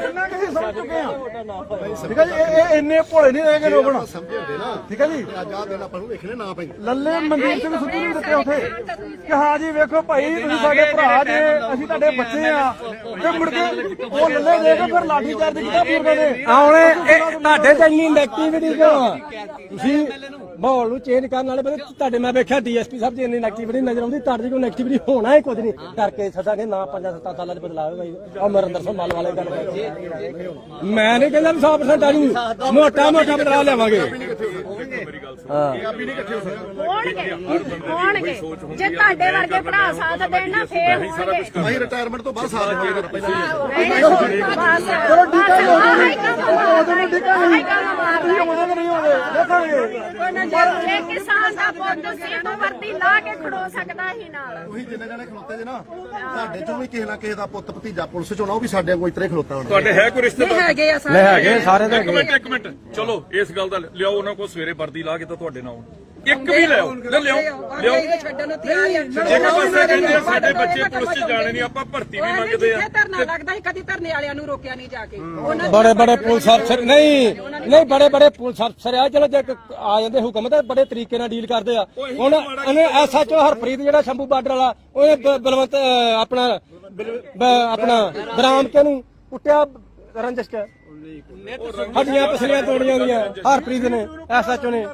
Speaker 2: ਇੰਨਾ ਕਿ ਅਸੀਂ ਸਮਝ ਚੁੱਕੇ ਆ ਠੀਕ ਹੈ ਜੀ ਇਹ ਇਹ ਇੰਨੇ ਭੋਲੇ ਨਹੀਂ ਰਹਿ ਗਏ
Speaker 1: ਸਮਝੇ ਹੁੰਦੇ ਨਾ।
Speaker 2: ਠੀਕ ਹੈ ਜੀ?
Speaker 1: ਅੱਜ ਆਹ ਦਿਨ ਆਪਾਂ ਨੂੰ ਵੇਖਣੇ ਨਾ ਪੈਂਦੇ
Speaker 2: ਲੱਲੇ ਮੰਦਿਰ ਤੇ ਵੀ ਸੁੱਤੀ ਨਹੀਂ ਦਿੱਤੇ ਉੱਥੇ ਕਿ ਹਾਂ ਜੀ ਵੇਖੋ ਭਾਈ ਤੁਸੀਂ ਸਾਡੇ ਭਰਾ ਜੇ ਅਸੀਂ ਤੁਹਾਡੇ ਬੱਚੇ ਆ ਤੇ ਮੁੜ ਕੇ ਉਹ ਲੱਲੇ ਦੇ ਕੇ ਫਿਰ ਲਾਠੀ ਚਾਰਜ ਕੀਤਾ ਬਜ਼ੁਰਗਾਂ ਨੇ
Speaker 6: ਆਉਣੇ ਇਹ ਤੁਹਾਡੇ ਚ ਇੰਨੀ ਨੈਗੇਟਿਵਿਟੀ ਕਿਉਂ? ਆ ਤੁਸੀਂ ਮਾਹੌਲ ਨੂੰ ਚੇਂਜ ਕਰਨ ਵਾਲੇ ਬੰਦੇ ਤੁਹਾਡੇ ਮੈਂ ਵੇਖਿਆ ਡੀਐਸਪੀ ਸਾਹਿਬ ਦੀ ਇੰਨੀ ਨੈਗੇਟਿਵਿਟੀ ਨਜ਼ਰ ਆਉਂਦੀ ਤੁਹਾਡੀ ਕੋਈ ਨੈਗੇਟਿਵਿਟੀ ਹੋਣਾ ਹੀ ਕੁਝ ਨਹੀਂ। ਕਰਕੇ ਸਦਾਂਗੇ ਨਾ ਪੰਜਾਂ ਸੱਤਾਂ ਸਾਲਾਂ ਚ ਬਦਲਾਅ ਹੋਵੇਗਾ ਅਮਰਿੰਦਰ ਸਿੰਘ ਮਾਲ ਵਾਲੇ ਗੱਲ ਮੈਂ ਨਹੀਂ ਕਹਿੰਦਾ ਵੀ 100% ਆ ਜੂ। ਮੋਟਾ ਮੋਟਾ ਬਦਲਾਅ ਲਿਆਵਾਂਗੇ
Speaker 4: ਹੋਣਗੇ ਹੋਣਗੇ। ਜੇ ਤੁਹਾਡੇ ਵਰਗੇ ਭਰਾ ਸਾਥ ਦੇਣ ਨਾ ਫੇਰ ਹੋਣਗੇ।
Speaker 1: ਅਸੀਂ ਰਿਟਾਇਰਮੈਂਟ ਤੋਂ ਬਾਅਦ ਸਾਥ ਦੇ ਕਰ ਪਹਿਲਾਂ।
Speaker 4: ਬਸ
Speaker 2: ਚਲੋ ਠੀਕ ਹੈ
Speaker 4: ਆਹ ਹੀ ਕੰਮ
Speaker 2: ਉਹਦੇ ਨਾਲ ਠੀਕ ਹੈ
Speaker 4: ਆਹ ਹੀ ਕੰਮ ਮਾਰਨਾ
Speaker 2: ਨਹੀਂ ਉਹਦੇ ਨਹੀਂ ਹੋਵੇ ਦੇਖਾਂਗੇ।
Speaker 4: ਜੇ ਕਿਸਾਨ ਦਾ ਪੁੱਤ ਸੀ ਤੂੰ ਵਰਦੀ ਲਾ ਕੇ ਖੜੋ ਸਕਦਾ ਹੀ ਨਾਲ।
Speaker 1: ਤੁਸੀਂ ਜਿੰਨੇ ਜਣੇ ਖਲੋਤੇ ਜੇ ਨਾ ਤੁਹਾਡੇ ਚੋਂ ਵੀ ਕਿਸੇ ਨਾ ਕਿਸੇ ਦਾ ਪੁੱਤ ਭਤੀਜਾ ਪੁਲਿਸ ਚ ਹੋਣਾ ਉਹ ਵੀ ਸਾਡੇ ਕੋਈ ਇਤਰੇ ਖਲੋਤਾ ਹੋਣਾ।
Speaker 3: ਤੁਹਾਡੇ ਹੈ ਕੋਈ ਰਿਸ਼ਤੇਦਾਰ?
Speaker 6: ਲੈ ਹੈਗੇ ਸਾਰੇ। ਦੇ
Speaker 3: ਇੱਕ ਮਿੰਟ ਇੱਕ ਮਿੰਟ। ਚਲੋ ਇਸ ਗੱਲ ਦਾ ਲਿਆਓ ਉਹਨਾਂ ਕੋਲ ਸਵੇਰੇ ਵਰਦੀ ਲਾ ਕੇ ਤਾਂ ਤੁਹਾਡੇ ਨਾਲ ਆਉਣ। ਇੱਕ ਵੀ ਲਿਆਓ ਲੈ ਲਿਆਓ ਲਿਆਓ। ਇੱਕ ਪਾਸੇ ਕਹਿੰਦੇ ਆ, ਸਾਡੇ ਬੱਚੇ ਪੁਲਿਸ 'ਚ ਜਾਣੇ ਨਹੀਂ ਆਪਾਂ ਭਰਤੀ ਵੀ ਮੰਗਦੇ ਆ।
Speaker 8: ਧਰਨਾ ਲੱਗਦਾ ਸੀ ਕਦੀ ਧਰਨੇ ਵਾਲਿਆਂ ਨੂੰ ਰੋਕਿਆ ਨਹੀਂ ਜਾ ਕੇ।
Speaker 6: ਬੜੇ ਬੜੇ ਪੁਲਿਸ ਅਫਸਰ ਨਹੀਂ ਨਹੀਂ ਬੜੇ ਬੜੇ ਪੁਲਿਸ ਅਫਸਰ ਆ ਚਲੋ ਜੇ ਆ ਜਾਂਦੇ ਹੁਕਮ ਤਾਂ ਬੜੇ ਤਰੀਕੇ ਨਾਲ ਡੀਲ ਕਰਦੇ ਆ। ਹੁਣ ਉਹਨੇ ਐਸਐਚਓ ਹਰਪ੍ਰੀਤ ਜਿਹੜਾ ਸ਼ੰਭੂ ਬਾਰਡਰ ਵਾਲਾ ਉਹਨੇ ਬਲਵੰਤ ਆਪਣਾ ਆਪਣਾ ਬਰਾਮ ਕੇ ਨੂੰ ਕੁੱਟਿਆ ਰੰਜਸ ਹੱਡੀਆਂ ਪਸਲੀਆਂ ਤੋੜੀਆਂ ਦੀਆਂ ਹਰਪ੍ਰੀਤ ਨੇ ਐਸਐਚਓ ਨੇ।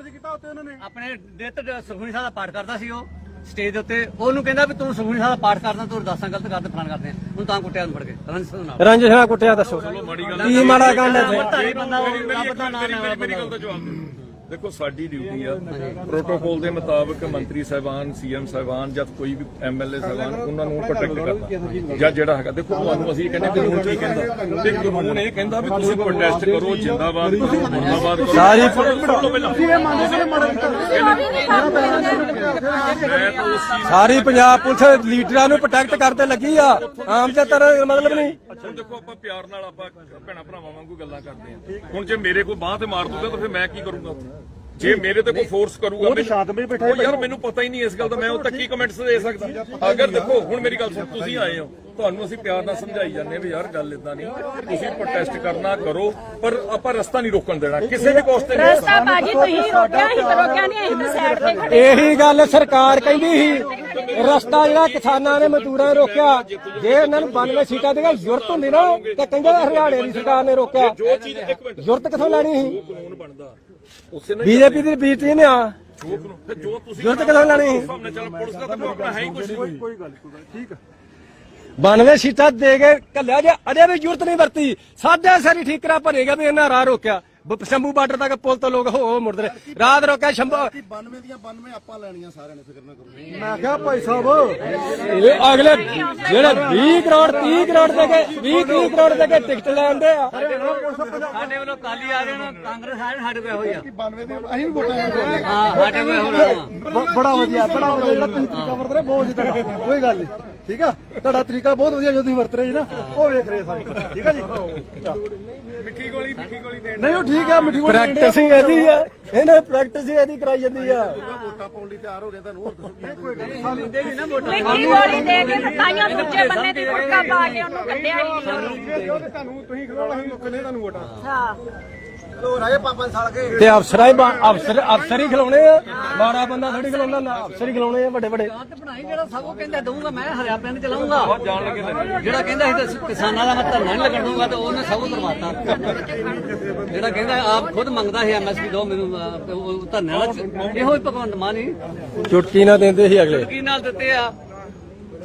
Speaker 5: ਆਪਣੇ ਨਿਤ ਸੁਖਮਨੀ ਸਾਹਿਬ ਦਾ ਪਾਠ ਕਰਦਾ ਸੀ ਉਹ ਸਟੇਜ ਦੇ ਉੱਤੇ। ਉਹਨੂੰ ਕਹਿੰਦਾ ਵੀ ਤੂੰ ਸੁਖਮਨੀ ਸਾਹਿਬ ਦਾ ਪਾਠ ਕਰਦਾ ਤੂੰ ਅਰਦਾਸਾਂ ਗਲਤ ਕਰਦੇ ਫਲਾਣ ਕਰਦੇ। ਹੁਣ ਤਾਂ ਕੁੱਟਿਆ ਨੂੰ ਫੜ ਕੇ। ਰੰਜਸ ਦੇ ਨਾਲ
Speaker 6: ਕੁੱਟਿਆ ਦੱਸੋ। ਕੀ ਮਾੜਾ ਕਾਂਡ ਹੈ। ਇੱਥੇ?
Speaker 5: ਧਾਰੀ ਬੰਦਾ ਉਹ
Speaker 3: ਮੇਰੀ-
Speaker 5: ਰੱਬ ਦਾ ਨਾਮ
Speaker 3: ਮੇਰੀ-
Speaker 5: ਹੈ
Speaker 3: ਮੇਰੀ ਗੱਲ ਦਾ ਜਵਾਬ ਦਿਓ ਦੇਖੋ ਸਾਡੀ ਡਿਊਟੀ ਆ। ਪ੍ਰੋਟੋਕੋਲ ਦੇ ਮੁਤਾਬਕ ਮੰਤਰੀ ਸਾਹਿਬਾਨ ਸੀਐਮ ਸਾਹਿਬਾਨ ਜਦ ਕੋਈ ਵੀ ਐਮਐਲਏ ਸਾਹਿਬਾਨ ਉਹਨਾਂ ਨੂੰ ਪ੍ਰੋਟੈਕਟ ਕਰਨਾ। ਜਾਂ ਜਿਹੜਾ ਹੈਗਾ ਦੇਖੋ ਤੁਹਾਨੂੰ ਅਸੀਂ ਕਹਿੰਦੇ ਕਾਨੂੰਨ ਕੀ ਕਹਿੰਦਾ? ਤੇ ਕਾਨੂੰਨ ਇਹ ਕਹਿੰਦਾ ਵੀ ਤੁਸੀਂ ਪ੍ਰੋਟੈਸਟ ਕਰੋ ਜਿੰਦਾਬਾਦ ਕਰੋ
Speaker 6: ਸਾਰੀ ਸਾਰੀ ਪੰਜਾਬ ਪੁਲਿਸ ਲੀਡਰਾਂ ਨੂੰ ਪ੍ਰੋਟੈਕਟ ਕਰਦੇ ਲੱਗੀ ਆ। ਆਮ ਜਤਰ ਮਤਲਬ ਨਹੀਂ।
Speaker 3: ਹੁਣ ਦੇਖੋ ਆਪਾਂ ਪਿਆਰ ਨਾਲ ਆਪਾਂ ਭੈਣਾ ਭਰਾਵਾਂ ਵਾਂਗੂ ਗੱਲਾਂ ਕਰਦੇ ਆ ਹੁਣ ਜੇ ਮੇਰੇ ਕੋਈ ਬਾਹ ਤੇ ਮਾਰ ਦੂਗਾ ਤਾਂ ਫਿਰ ਮੈਂ ਕੀ ਕਰੂੰਗਾ ਜੇ ਮੇਰੇ ਤੇ ਕੋਈ ਫੋਰਸ ਕਰੂਗਾ ਮੈਨੂੰ
Speaker 2: ਸ਼ਾਂਤਮਈ ਬੈਠਾ
Speaker 3: ਉਹ ਯਾਰ ਮੈਨੂੰ ਪਤਾ ਹੀ ਨਹੀਂ ਇਸ ਗੱਲ ਦਾ ਮੈਂ ਉਹ ਤੱਕ ਕੀ ਕਮੈਂਟਸ ਦੇ ਸਕਦਾ? ਅਗਰ ਦੇਖੋ ਹੁਣ ਮੇਰੀ ਗੱਲ ਸੁਣ ਤੁਸੀਂ ਆਏ ਹੋ। ਤੁਹਾਨੂੰ ਅਸੀਂ ਪਿਆਰ ਨਾਲ ਸਮਝਾਈ ਜਾਂਦੇ ਵੀ ਯਾਰ ਗੱਲ ਇਦਾਂ ਨਹੀਂ। ਤੁਸੀਂ ਪ੍ਰੋਟੈਸਟ ਕਰਨਾ ਕਰੋ ਪਰ ਆਪਾਂ ਰਸਤਾ ਨਹੀਂ ਰੋਕਣ ਦੇਣਾ। ਕਿਸੇ ਵੀ ਕੋਸਟ ਤੇ ਨਹੀਂ
Speaker 4: ਰਸਤਾ ਬਾਜੀ ਤੁਸੀਂ ਰੋਕਿਆ ਹੀ ਰੋਕਿਆ ਨਹੀਂ ਅਸੀਂ ਤਾਂ ਸਾਈਡ ਤੇ ਖੜੇ
Speaker 6: ਇਹੀ ਗੱਲ ਸਰਕਾਰ ਕਹਿੰਦੀ ਸੀ। ਰਸਤਾ ਜਿਹੜਾ ਕਿਸਾਨਾਂ ਨੇ ਮਜ਼ਦੂਰਾਂ ਨੇ ਰੋਕਿਆ ਜੇ ਇਹਨਾਂ ਨੂੰ 92 ਸੀਟਾਂ ਦੀ ਗੱਲ ਜ਼ਰੂਰਤ ਹੁੰਦੀ ਨਾ ਤੇ ਕਹਿੰਦੇ ਹਰਿਆਣੇ ਦੀ ਸਰਕਾਰ ਨੇ ਰੋਕਿਆ।
Speaker 3: ਜੋ ਚੀਜ਼ ਇੱਕ ਮਿੰਟ।
Speaker 6: ਜ਼ਰੂਰਤ ਕਿੱਥੋਂ ਲੈਣੀ ਸੀ?
Speaker 3: ਕਾਨੂੰਨ ਬਣਦਾ? ਉਸੇ
Speaker 6: ਬੀਜੇਪੀ ਦੀ ਬੀਟੀ ਨੇ ਆ।
Speaker 3: ਜੋ ਕਾਨੂੰਨ ਫਿਰ ਜੋ ਤੁਸੀਂ
Speaker 6: ਜ਼ਰੂਰਤ ਕਿੱਥੋਂ ਲੈਣੀ।
Speaker 3: ਸਾਹਮਣੇ ਚੱਲ ਪੁਲਿਸ ਦਾ ਤਾਂ ਆਪਣਾ ਹੈ ਹੀ ਕੁਝ
Speaker 2: ਕੋਈ ਗੱਲ ਕੋਈ ਗੱਲ ਠੀਕ ਆ।
Speaker 6: 92 ਸੀਟਾਂ ਦੇ ਕੇ ਕੱਲਿਆ ਜੇ ਅਜੇ ਵੀ ਜ਼ਰੂਰਤ ਨਹੀਂ ਵਰਤੀ। ਸਾਡਾ ਸਾਰੀ ਠੀਕਰਾ ਭਰੇਗਾ ਵੀ ਇਹਨਾਂ ਰਾਹ ਰੋਕਿਆ। ਬ- ਸ਼ੰਭੂ ਬਾਰਡਰ ਤੱਕ ਪੁਲ ਤੋਂ ਲੋਕ ਹੋ ਹੋ ਮੁੜਦੇ ਰਹੇ। ਰਾਤ ਰੋਕਿਆ ਸ਼ੰਭੂ।
Speaker 1: 92 ਦੀਆਂ 92 ਆਪਾਂ ਲੈਣੀਆਂ ਸਾਰਿਆਂ ਨੇ ਫਿਕਰ ਨਾ ਕਰੋ।
Speaker 2: ਮੈਂ ਕਿਹਾ ਭਾਈ ਸਾਹਿਬ
Speaker 6: ਇਹ ਅਗਲੇ ਜਿਹੜੇ 20 ਕਰੋੜ 30 ਕਰੋੜ ਦੇ ਕੇ 20 30 ਕਰੋੜ ਦੇ ਕੇ ਟਿਕਟ ਲੈਂਦੇ ਆ।
Speaker 5: ਸਾਡੇ ਵੱਲੋਂ ਕਾਲੀ ਆ ਜਾਣ ਕਾਂਗਰਸ ਆ ਜਾਣ ਸਾਡੇ ਕੋਲ ਇਹੋ ਹੀ ਆ।
Speaker 1: 92 ਦੇ ਅਸੀਂ ਵੀ ਵੋਟਾਂ ਪਾਉਂਦੇ
Speaker 5: ਹਾਂ। ਸਾਡੇ ਕੋਲ ਹੋਣਾ।
Speaker 2: ਬ- ਬੜਾ ਵਧੀਆ ਬੜਾ ਵਧੀਆ ਜਿਹੜਾ ਤੁਸੀਂ ਤਰੀਕਾ ਵਰਤ ਰਹੇ ਬਹੁਤ ਵਧੀਆ ਤੁਹਾਡਾ ਕੋਈ ਗੱਲ ਨਹੀਂ ਠੀਕ ਆ? ਤੁਹਾਡਾ ਤਰੀਕਾ ਬਹੁਤ ਵਧੀਆ ਜੋ ਤੁਸੀਂ ਵਰਤ ਰਹੇ ਜੀ ਨਾ ਉਹ ਵੇਖ ਰਹੇ ਸਾਰੇ ਠੀਕ ਆ ਜੀ?
Speaker 3: ਮਿੱਠੀ ਗੋਲੀ ਮਿੱਠੀ ਗੋਲੀ ਦੇਣ
Speaker 2: ਨਹੀਂ ਉਹ ਠੀਕ ਆ ਮਿੱਠੀ ਮੋਟੀ
Speaker 6: ਪ੍ਰੈਕਟਿਸ ਹੀ ਇਹਦੀ ਆ। ਇਹਨੇ ਪ੍ਰੈਕਟਿਸ ਹੀ ਇਹਦੀ ਕਰਾਈ ਜਾਂਦੀ ਆ।
Speaker 1: ਵੋਟਾਂ ਪਾਉਣ ਲਈ ਤਿਆਰ ਹੋ ਰਹੇ ਤੁਹਾਨੂੰ ਹੋਰ ਦੱਸੋ ਕੀ ਕੋਈ ਗੱਲ
Speaker 4: ਮਿੱਠੀ ਗੋਲੀ ਦੇ ਕੇ ਤਾਈਆਂ ਦੂਜੇ ਬੰਨੇ ਦੀ ਮੁਰਕਾ ਪਾ ਕੇ ਉਹਨੂੰ ਕੱਢਿਆ ਹੀ ਨਹੀਂ।
Speaker 2: ਤੁਹਾਨੂੰ ਤੁਸੀਂ ਖਲੋਣਾ ਅਸੀਂ ਮੁੱਕਨੇ ਤੁਹਾਨੂੰ ਵੋਟਾਂ।
Speaker 4: ਹਾਂ।
Speaker 6: ਤੇ ਅਫਸਰਾਂ ਹੀ ਅਫਸਰ ਅਫਸਰ ਹੀ ਖਿਲਾਉਣੇ ਆ। ਮਾੜਾ ਬੰਦਾ ਥੋੜੀ ਖਿਲਾਉਂਦਾ ਨਾ ਅਫਸਰ ਹੀ ਖਿਲਾਉਣੇ ਆ ਵੱਡੇ ਵੱਡੇ
Speaker 5: ਤੇ ਬਣਾਈ ਜਿਹੜਾ ਸਭ ਉਹ ਕਹਿੰਦਾ ਦਊਂਗਾ ਮੈਂ ਹਰਿਆ ਪਿੰਡ ਚਲਾਉਂਗਾ। ਜਿਹੜਾ ਕਹਿੰਦਾ ਸੀ ਤਾਂ ਕਿਸਾਨਾਂ ਦਾ ਮੈਂ ਧਰਨਾ ਨਹੀਂ ਲੱਗਣ ਦਊਂਗਾ ਤੇ ਉਹਨੇ ਸਭ ਕਰਵਾਤਾ। ਜਿਹੜਾ ਕਹਿੰਦਾ ਆਪ ਖੁਦ ਮੰਗਦਾ ਸੀ ਐਮਐਸਪੀ ਦੋ ਮੈਨੂੰ ਅਹ, ਤੇ ਉਹ ਧਰਨੇ ਵਾਲਾ ਇਹੋ ਹੀ ਭਗਵੰਤ ਮਾਨ ਹੀ।
Speaker 6: ਚੁਟਕੀ ਨਾ ਦਿੰਦੇ ਸੀ ਅਗਲੇ।
Speaker 5: ਕੀ ਨਾਲ ਦਿੱਤੇ ਆ।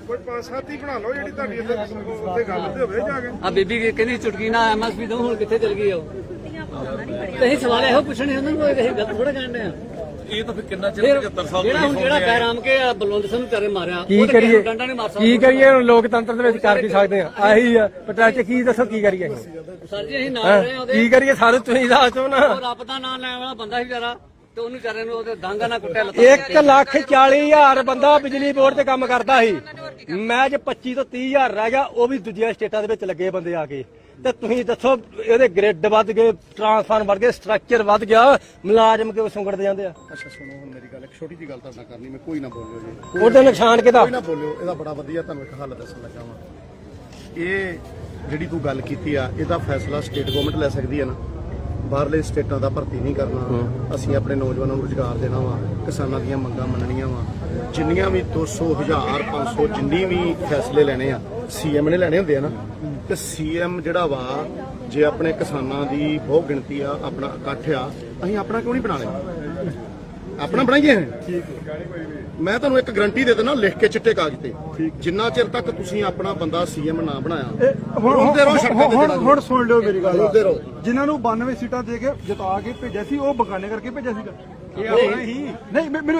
Speaker 2: ਕੋਈ ਪੰਜ ਸੱਤ ਹੀ ਬਣਾ ਲਓ ਜਿਹੜੀ ਤੁਹਾਡੀ ਉੱਤੇ ਗੱਲ ਤੇ ਹੋਵੇ ਜਾ ਕੇ।
Speaker 5: ਆ ਬੀਬੀ ਕਹਿੰਦੀ ਚੁਟਕੀ ਨਾਲ ਐਮਐਸਪੀ ਦੋ ਹੁਣ ਕਿੱਥੇ ਚਲ ਗਈ ਉਹ? ਤੇ ਅਸੀਂ ਸਵਾਲ ਇਹੋ ਪੁੱਛਣੇ ਉਹਨਾਂ ਨੂੰ ਕੋਈ ਗੱਲ ਥੋੜਾ ਜਾਣਦੇ ਆ।
Speaker 3: ਇਹ ਤਾਂ ਫਿਰ ਕਿੰਨਾ ਚਿਰ 75 ਸਾਲ
Speaker 5: ਜਿਹੜਾ ਹੁਣ ਜਿਹੜਾ ਬੈਰਾਮ ਕੇ ਬਲਵੰਤ ਸਿੰਘ ਨੂੰ ਚਾਰੇ ਮਾਰਿਆ
Speaker 6: ਕੀ
Speaker 5: ਉਹ ਤਾਂ ਕਿਸੇ
Speaker 6: ਕਰੀਏ ਕੀ ਕਰੀਏ? ਹੁਣ ਲੋਕਤੰਤਰ ਦੇ ਵਿੱਚ ਕਰ ਕੀ ਸਕਦੇ ਆ? ਆਹੀ ਆ ਪ੍ਰੋਟੈਸਟ ਕੀ ਦੱਸੋ ਕੀ ਕਰੀਏ
Speaker 5: ਸਰ ਜੀ ਅਸੀਂ ਨਾਲ? ਰਹੇ ਉਹਦੇ।
Speaker 6: ਕੀ ਕਰੀਏ? ਸਾਰੇ ਤੁਸੀਂ ਦੱਸੋ ਨਾ।
Speaker 5: ਰੱਬ ਦਾ ਨਾਮ ਲੈਣ ਵਾਲਾ ਬੰਦਾ ਸੀ ਵਿਚਾਰਾ ਤੇ ਉਹਨੂੰ ਵਿਚਾਰੇ ਨੂੰ ਉਹਦੇ ਡਾਂਗਾ ਨਾਲ ਕੁੱਟਿਆ ਲੱਤਾਂ
Speaker 6: 1 ਲੱਖ 40 ਹਜ਼ਾਰ ਬੰਦਾ ਬਿਜਲੀ ਬੋਰਡ ਤੇ ਕੰਮ ਕਰਦਾ ਸੀ। ਮੈਂ ਜੇ 25 ਤੋਂ 30 ਹਜ਼ਾਰ ਰਹਿ ਗਿਆ ਉਹ ਵੀ ਦੂਜੀਆਂ ਸਟੇਟਾਂ ਦੇ ਵਿੱਚ ਲੱਗੇ ਬੰਦੇ ਆ ਕੇ। ਤੇ ਤੁਸੀਂ ਦੱਸੋ ਇਹਦੇ ਗ੍ਰਿਡ ਵੱਧ ਗਏ ਟਰਾਂਸਫਾਰਮ ਵੱਧ ਗਏ ਸਟਰਕਚਰ ਵੱਧ ਗਿਆ ਮੁਲਾਜ਼ਮ ਕਿਉਂ ਸੁੰਗੜਦੇ ਜਾਂਦੇ ਆ?
Speaker 1: ਅੱਛਾ ਸੁਣੋ ਹੁਣ ਮੇਰੀ ਗੱਲ ਇੱਕ ਛੋਟੀ ਜੀ ਗੱਲ ਤੁਹਾਡੇ ਨਾਲ ਕਰਨੀ ਮੈਂ ਕੋਈ ਨਾ ਬੋਲਿਓ ਜੀ।
Speaker 6: ਉਹਦੇ ਨੁਕਸਾਨ ਕਿਹਦਾ?
Speaker 1: ਕੋਈ ਨਾ ਬੋਲਿਓ ਇਹਦਾ ਬੜਾ ਵਧੀਆ ਤੁਹਾਨੂੰ ਇੱਕ ਹੱਲ ਦੱਸਣ ਲੱਗਾ ਵਾਂ। ਇਹ ਜਿਹੜੀ ਤੂੰ ਗੱਲ ਕੀਤੀ ਆ ਇਹਦਾ ਫੈਸਲਾ ਸਟੇਟ ਗਵਰਨਮੈਂਟ ਲੈ ਸਕਦੀ ਹੈ ਨਾ। ਬਾਹਰਲੇ ਸਟੇਟਾਂ ਦਾ ਭਰਤੀ ਨਹੀਂ ਕਰਨਾ। ਅਸੀਂ ਆਪਣੇ ਨੌਜਵਾਨਾਂ ਨੂੰ ਰੁਜ਼ਗਾਰ ਦੇਣਾ ਵਾ ਕਿਸਾਨਾਂ ਦੀਆਂ ਮੰਗਾਂ ਮੰਨਣੀਆਂ ਵਾ। ਜਿੰਨੀਆਂ ਵੀ 200 1000 500 ਜਿੰਨੀ ਵੀ ਫੈਸਲੇ ਲੈਣੇ ਆ ਸੀਐਮ ਨੇ ਲੈਣੇ ਹੁੰਦੇ ਆ ਨਾ ਤੇ ਸੀਐਮ ਜਿਹੜਾ ਵਾ ਜੇ ਆਪਣੇ ਕਿਸਾਨਾਂ ਦੀ ਬਹੁਤ ਗਿਣਤੀ ਆ ਆਪਣਾ ਇਕੱਠ ਆ ਅਸੀਂ ਆਪਣਾ ਕਿਉਂ ਨਹੀਂ ਬਣਾ ਲਿਆ? ਆਪਣਾ ਬਣਾਈਏ ਮੈਂ ਤੁਹਾਨੂੰ ਇੱਕ ਗਰੰਟੀ ਦੇ ਦਿੰਦਾ ਲਿਖ ਕੇ ਚਿੱਟੇ ਕਾਗਜ਼ ਤੇ। ਜਿੰਨਾ ਚਿਰ ਤੱਕ ਤੁਸੀਂ ਆਪਣਾ ਬੰਦਾ ਸੀਐਮ ਨਾ ਬਣਾਇਆ
Speaker 2: ਹੁਣ ਹੁਣ ਸੁਣ ਲਿਓ ਮੇਰੀ ਗੱਲ। ਜਿਨ੍ਹਾਂ ਨੂੰ 92 ਸੀਟਾਂ ਦੇ ਕੇ ਜਿਤਾ ਕੇ ਭੇਜਿਆ ਸੀ ਉਹ ਬਗਾਨੇ ਕਰਕੇ ਭੇਜਿਆ ਸੀਗਾ। ਇਹ ਆਪਣਾ ਹੀ ਨਹੀਂ